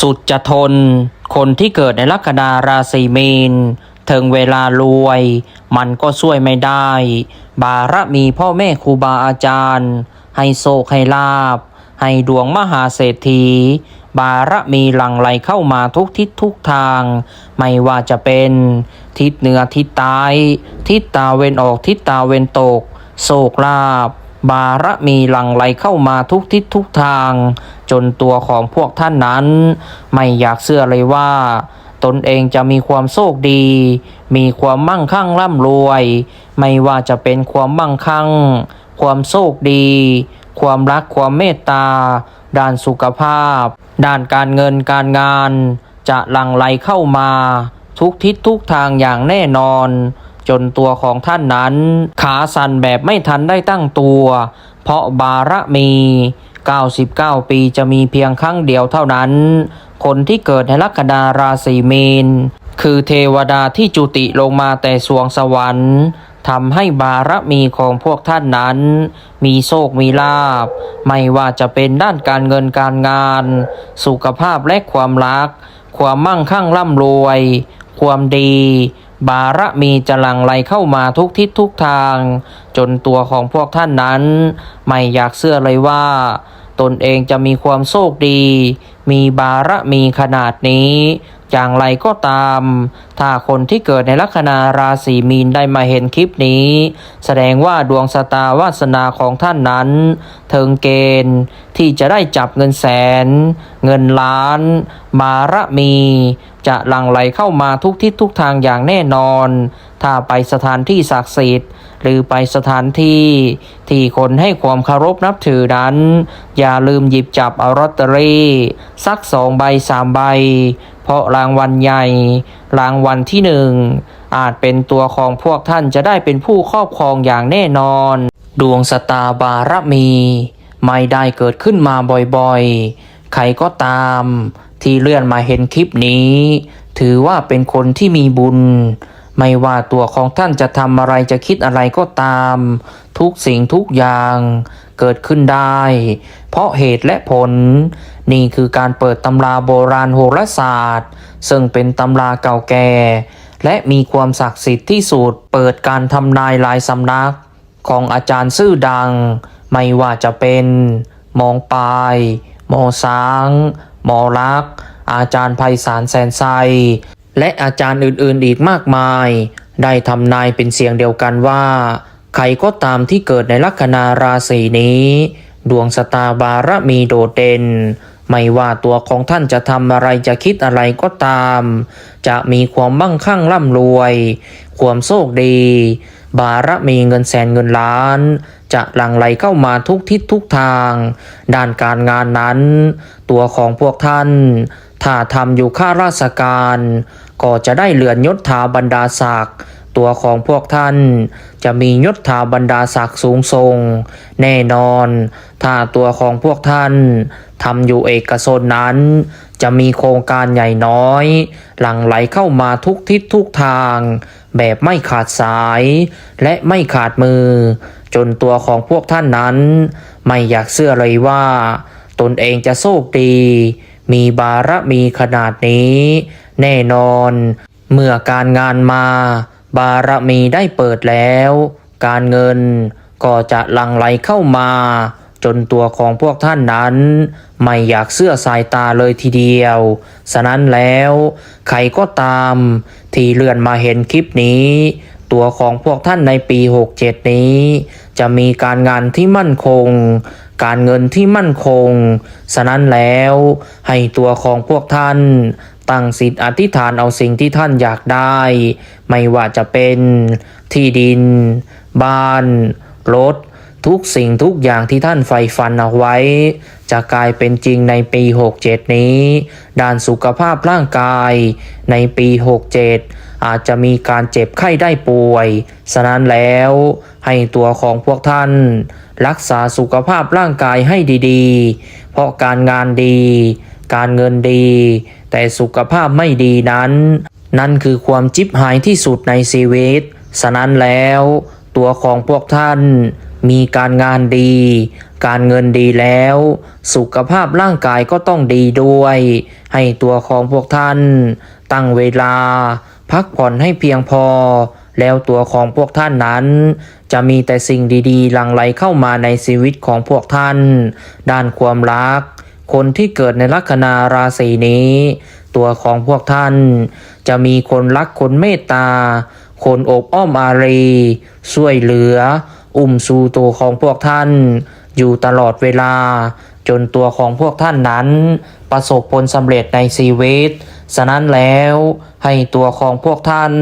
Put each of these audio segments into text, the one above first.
สุดจะทน คนที่เกิดในลัคนาราศีมีนถึงเวลารวย มันก็ช่วยไม่ได้ บารมีพ่อแม่ครูบาอาจารย์ ให้โศกให้ลาบ ให้ดวงมหาเศรษฐี บารมีหลั่งไหลเข้ามาทุกทิศทุกทาง ไม่ว่าจะเป็นทิศเหนือทิศใต้ทิศตาเวนออกทิศตาเวนตก โศกลาบบารมีหลั่งไหลเข้ามาทุกทิศทุกทาง จนตัวของพวกท่านนั้น ไม่อยากเชื่อเลยว่า ตนเองจะมีความโชคดี มีความมั่งคั่งร่ำรวย ไม่ว่าจะเป็นความมั่งคั่ง ความโชคดี ความรักความเมตตา ด้านสุขภาพ ด้านการเงินการงาน จะหลั่งไหลเข้ามา ทุกทิศทุกทางอย่างแน่นอนจนตัวของท่านนั้น ขาสั่นแบบไม่ทันได้ตั้งตัว เพราะบารมี 99 ปีจะมีเพียงครั้งเดียวเท่านั้น คนที่เกิดในลัคนาราศีมีน คือเทวดาที่จุติลงมาแต่สวงสวรรค์ทำให้บารมีของพวกท่านนั้น มีโชคมีลาบ ไม่ว่าจะเป็นด้านการเงินการงาน สุขภาพและความรัก ความมั่งคั่งร่ำรวย ความดี บารมีจะหลั่งไหลเข้ามาทุกทิศทุกทาง จนตัวของพวกท่านนั้น ไม่อยากเชื่อเลยว่า ตนเองจะมีความโชคดี มีบารมีขนาดนี้ อย่างไรก็ตาม ถ้าคนที่เกิดในลัคนาราศีมีนได้มาเห็นคลิปนี้ แสดงว่าดวงสตาวาสนาของท่านนั้น ถึงเกณฑ์ที่จะได้จับเงินแสน เงินล้าน บารมี จะหลั่งไหลเข้ามาทุกทิศทุกทางอย่างแน่นอน ถ้าไปสถานที่ศักดิ์สิทธิ์ หรือไปสถานที่ ที่คนให้ความเคารพนับถือนั้น อย่าลืมหยิบจับเอาลอตเตอรี่ สักสองใบสามใบ เพราะรางวัลใหญ่ รางวัลที่หนึ่งอาจเป็นตัวของพวกท่านจะได้เป็นผู้ครอบครองอย่างแน่นอน ดวงสตาบารมี ไม่ได้เกิดขึ้นมาบ่อยๆ ใครก็ตาม ที่เลื่อนมาเห็นคลิปนี้ ถือว่าเป็นคนที่มีบุญ ไม่ว่าตัวของท่านจะทำอะไรจะคิดอะไรก็ตาม ทุกสิ่งทุกอย่างเกิดขึ้นได้ เพราะเหตุและผล นี่คือการเปิดตำราโบราณโหราศาสตร์ ซึ่งเป็นตำราเก่าแก่ และมีความศักดิ์สิทธิ์ที่สุดเปิดการทำนายลายสำนัก ของอาจารย์ชื่อดัง ไม่ว่าจะเป็นมองปลายหมอสางหมอรัก อาจารย์ไพศาลแสนไซ และอาจารย์อื่นๆอีกมากมาย ได้ทำนายเป็นเสียงเดียวกันว่า ใครก็ตามที่เกิดในลัคนาราศีนี้ ดวงสตาบารมีโดดเด่น ไม่ว่าตัวของท่านจะทำอะไรจะคิดอะไรก็ตาม จะมีความบั่งคั่งร่ำรวย ความโชคดี บารมีเงินแสนเงินล้าน จะหลั่งไหลเข้ามาทุกทิศทุกทาง ด้านการงานนั้น ตัวของพวกท่าน ถ้าทำอยู่ข้าราชการ ก็จะได้เลื่อนยศถาบรรดาศักดิ์ ตัวของพวกท่าน จะมียศถาบรรดาศักดิ์สูงส่ง แน่นอน ถ้าตัวของพวกท่านทำอยู่เอกชนนั้น จะมีโครงการใหญ่น้อย หลั่งไหลเข้ามาทุกทิศทุกทาง แบบไม่ขาดสาย และไม่ขาดมือ จนตัวของพวกท่านนั้น ไม่อยากเชื่อเลยว่า ตนเองจะโชคดี มีบารมีขนาดนี้ แน่นอน เมื่อการงานมา บารมีได้เปิดแล้ว การเงินก็จะหลั่งไหลเข้ามา จนตัวของพวกท่านนั้น ไม่อยากเสื้อสายตาเลยทีเดียว ฉะนั้นแล้วใครก็ตาม ที่เลื่อนมาเห็นคลิปนี้ ตัวของพวกท่านในปี 67 นี้ จะมีการงานที่มั่นคง การเงินที่มั่นคง ฉะนั้นแล้วให้ตัวของพวกท่าน ตั้งสิทธิ์อธิษฐานเอาสิ่งที่ท่านอยากได้ ไม่ว่าจะเป็นที่ดิน บ้าน รถ ทุกสิ่งทุกอย่างที่ท่านใฝ่ฝันเอาไว้ จะกลายเป็นจริงในปี 67 นี้ ด้านสุขภาพร่างกาย ในปี 67 อาจจะมีการเจ็บไข้ได้ป่วย ฉะนั้นแล้วให้ตัวของพวกท่าน รักษาสุขภาพร่างกายให้ดีๆ เพราะการงานดี การเงินดี แต่สุขภาพไม่ดีนั้น นั่นคือความจิบหายที่สุดในชีวิต ฉะนั้นแล้ว ตัวของพวกท่านมีการงานดี การเงินดีแล้ว สุขภาพร่างกายก็ต้องดีด้วย ให้ตัวของพวกท่าน ตั้งเวลา พักผ่อนให้เพียงพอ แล้วตัวของพวกท่านนั้น จะมีแต่สิ่งดีๆหลั่งไหลเข้ามาในชีวิตของพวกท่าน ด้านความรัก คนที่เกิดในลัคนาราศีนี้ ตัวของพวกท่าน จะมีคนรักคนเมตตา คนอบอ้อมอารีช่วยเหลือ อุ้มสู่ตัวของพวกท่าน อยู่ตลอดเวลา จนตัวของพวกท่านนั้น ประสบผลสำเร็จในชีวิตฉะนั้นแล้วให้ตัวของพวกท่าน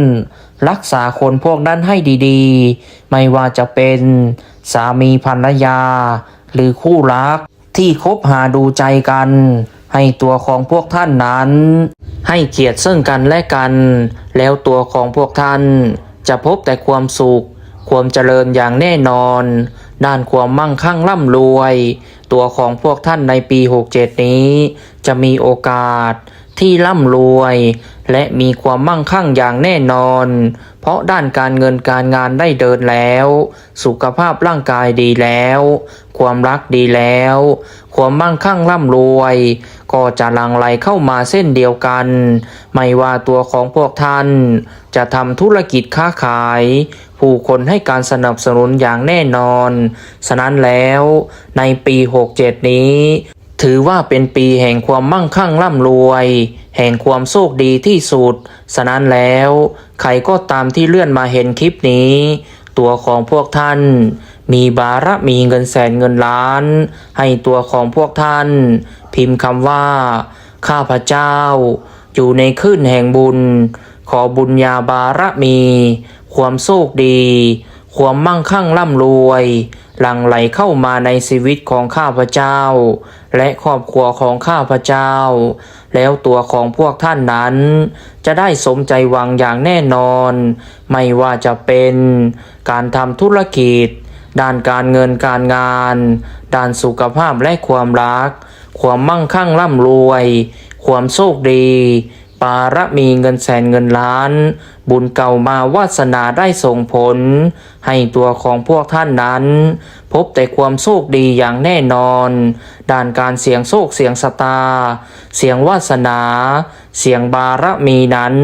รักษาคนพวกนั้นให้ดีๆ ไม่ว่าจะเป็นสามีภรรยา หรือคู่รัก ที่คบหาดูใจกัน ให้ตัวของพวกท่านนั้น ให้เกียรติซึ่งกันและกัน แล้วตัวของพวกท่าน จะพบแต่ความสุข ความเจริญอย่างแน่นอน ด้านความมั่งคั่งร่ำรวย ตัวของพวกท่านในปี 67 นี้ จะมีโอกาส ที่ร่ำรวย และมีความมั่งคั่งอย่างแน่นอน เพราะด้านการเงินการงานได้เดินแล้ว สุขภาพร่างกายดีแล้ว ความรักดีแล้ว ความมั่งคั่งร่ำรวย ก็จะลังไหลเข้ามาเส้นเดียวกัน ไม่ว่าตัวของพวกท่าน จะทำธุรกิจค้าขาย ผู้คนให้การสนับสนุนอย่างแน่นอน ฉะนั้นแล้วในปี 67 นี้ ถือว่าเป็นปีแห่งความมั่งคั่งร่ำรวย แห่งความโชคดีที่สุด ฉะนั้นแล้ว ใครก็ตามที่เลื่อนมาเห็นคลิปนี้ ตัวของพวกท่าน มีบารมีเงินแสนเงินล้าน ให้ตัวของพวกท่าน พิมพ์คำว่า ข้าพเจ้า อยู่ในคลื่นแห่งบุญ ขอบุญญาบารมี ความโชคดี ความมั่งคั่งร่ำรวย หลั่งไหลเข้ามาในชีวิตของข้าพเจ้า และครอบครัวของข้าพเจ้า แล้วตัวของพวกท่านนั้น จะได้สมใจหวังอย่างแน่นอน ไม่ว่าจะเป็นการทำธุรกิจ ด้านการเงินการงาน ด้านสุขภาพและความรัก ความมั่งคั่งร่ำรวย ความโชคดีารมีเงินแสนเงินล้าน บุญเก่ามาวาสนาได้ส่งผล ให้ตัวของพวกท่านนั้น พบแต่ความโชคดีอย่างแน่นอน ด้านการเสียงโชคเสียงสตา เสียงวาสนา เสียงบารมีนั้น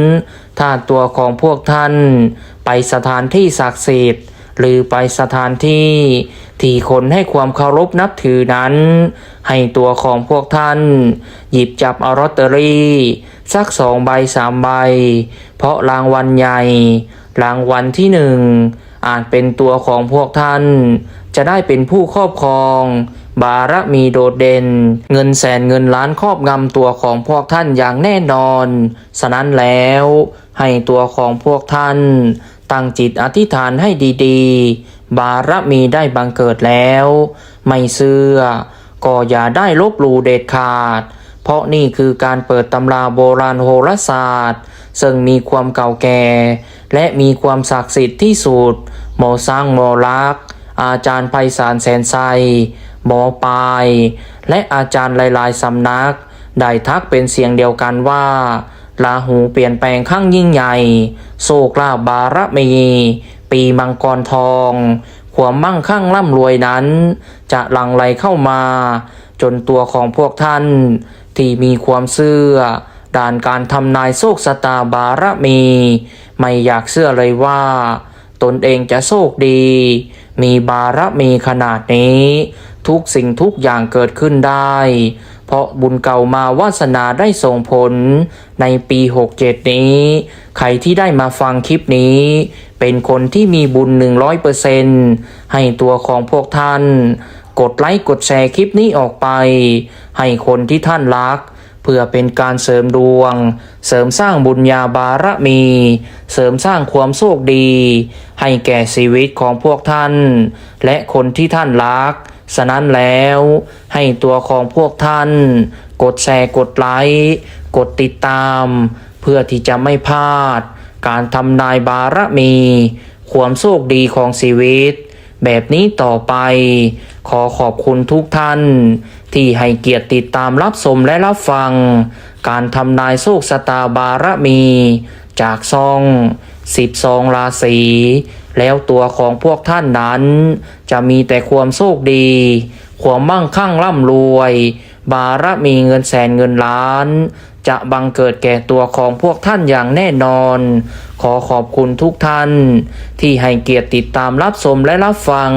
ถ้าตัวของพวกท่าน ไปสถานที่ศักดิ์สิทธิ์หรือไปสถานที่ที่คนให้ความเคารพนับถือนั้น ให้ตัวของพวกท่าน หยิบจับเอาลอตเตอรี่ สักสองใบสามใบ เพราะรางวัลใหญ่ รางวัลที่หนึ่งอาจเป็นตัวของพวกท่าน จะได้เป็นผู้ครอบครอง บารมีโดดเด่น เงินแสนเงินล้านครอบงำตัวของพวกท่านอย่างแน่นอน ฉะนั้นแล้วให้ตัวของพวกท่าน ตั้งจิตอธิษฐานให้ดีๆ บารมีได้บังเกิดแล้ว ไม่เชื่อก็อย่าได้ลบหลู่เด็ดขาด เพราะนี่คือการเปิดตำราโบราณโหราศาสตร์ ซึ่งมีความเก่าแก่ และมีความศักดิ์สิทธิ์ที่สุด หมอสร้างหมอลักษ์อาจารย์ไพศาลแสนไซหมอปลาย และอาจารย์หลายๆสำนัก ได้ทักเป็นเสียงเดียวกันว่าลาหูเปลี่ยนแปลงข้างยิ่งใหญ่ โศกลาบารมี ปีมังกรทอง ความมั่งคั่งร่ำรวยนั้น จะหลั่งไหลเข้ามา จนตัวของพวกท่าน ที่มีความเชื่อด้านการทำนายโชคชะตาบารมี ไม่อยากเชื่อเลยว่า ตนเองจะโชคดี มีบารมีขนาดนี้ ทุกสิ่งทุกอย่างเกิดขึ้นได้ เพราะบุญเก่ามาวาสนาได้ส่งผล ในปี 67 นี้ ใครที่ได้มาฟังคลิปนี้ เป็นคนที่มีบุญ 100%ให้ตัวของพวกท่าน กดไลค์กดแชร์คลิปนี้ออกไป ให้คนที่ท่านรัก เพื่อเป็นการเสริมดวง เสริมสร้างบุญญาบารมี เสริมสร้างความโชคดี ให้แก่ชีวิตของพวกท่าน และคนที่ท่านรักฉะนั้นแล้วให้ตัวของพวกท่าน กดแชร์กดไลค์กดติดตาม เพื่อที่จะไม่พลาด การทำนายบารมี ความโชคดีของชีวิต แบบนี้ต่อไป ขอขอบคุณทุกท่าน ที่ให้เกียรติติดตามรับชมและรับฟัง การทำนายโชคชะตาบารมี จากซอง12ราศีแล้วตัวของพวกท่านนั้น จะมีแต่ความโชคดี ความมั่งคั่งร่ำรวย บารมีเงินแสนเงินล้าน จะบังเกิดแก่ตัวของพวกท่านอย่างแน่นอน ขอขอบคุณทุกท่าน ที่ให้เกียรติติดตามรับชมและรับฟัง